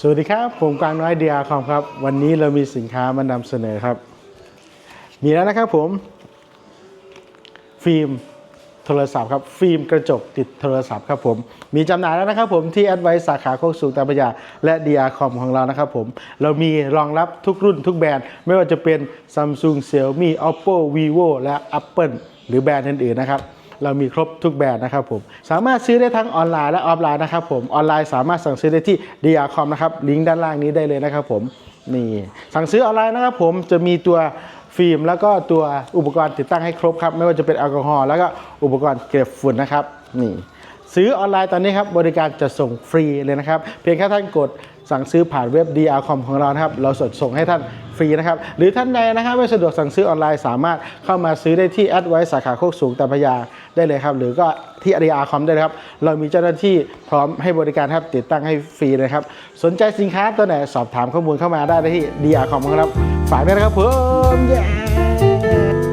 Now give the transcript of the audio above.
สวัสดีครับผมกวางน้อยเดียคอมครับ วันนี้เรามีสินค้ามานำเสนอครับ มีแล้วนะครับผม ฟิล์มโทรศัพท์ครับ ฟิล์มกระจกติดโทรศัพท์ครับผม มีจำหน่ายแล้วนะครับผมที่แอดไวสาขาโคกสูงตาพระยา และ DR Com ของเรานะครับผม เรามีรองรับทุกรุ่นทุกแบรนด์ ไม่ว่าจะเป็น Samsung Xiaomi Oppo Vivo และ Apple หรือแบรนด์อื่นๆนะครับ เรามีครบทุกแบรนด์นะครับผมสามารถซื้อได้ทั้งออนไลน์และออฟไลน์นะครับผมออนไลน์สามารถสั่งซื้อได้ที่ DR Com นะครับลิงก์ด้านล่างนี้ได้เลยนะครับผมนี่สั่งซื้อออนไลน์นะครับผมจะมีตัวฟิล์มแล้วก็ตัวอุปกรณ์ติดตั้งให้ครบครับ ไม่ว่าจะเป็นแอลกอฮอล์แล้วก็อุปกรณ์เก็บฝุ่นนะครับนี่ ซื้อออนไลน์ตอนนี้ครับบริการจะส่งฟรีเลยนะครับ เพียงแค่ท่านกดสั่งซื้อผ่านเว็บ DR Com ของเรานะครับ เราสดส่งให้ท่านฟรีนะครับ หรือท่านใดนะครับไม่สะดวกสั่งซื้อออนไลน์สามารถเข้ามาซื้อได้ที่แอดไว้สาขาโคกสูงตาพยาได้เลยครับ หรือก็ที่ DR Com ได้เลยครับ เรามีเจ้าหน้าที่พร้อมให้บริการครับติดตั้งให้ฟรีเลยครับ สนใจสินค้าตัวไหนสอบถามข้อมูลเข้ามาได้ที่ DR Com ของเราฝากด้วยนะครับผม yeah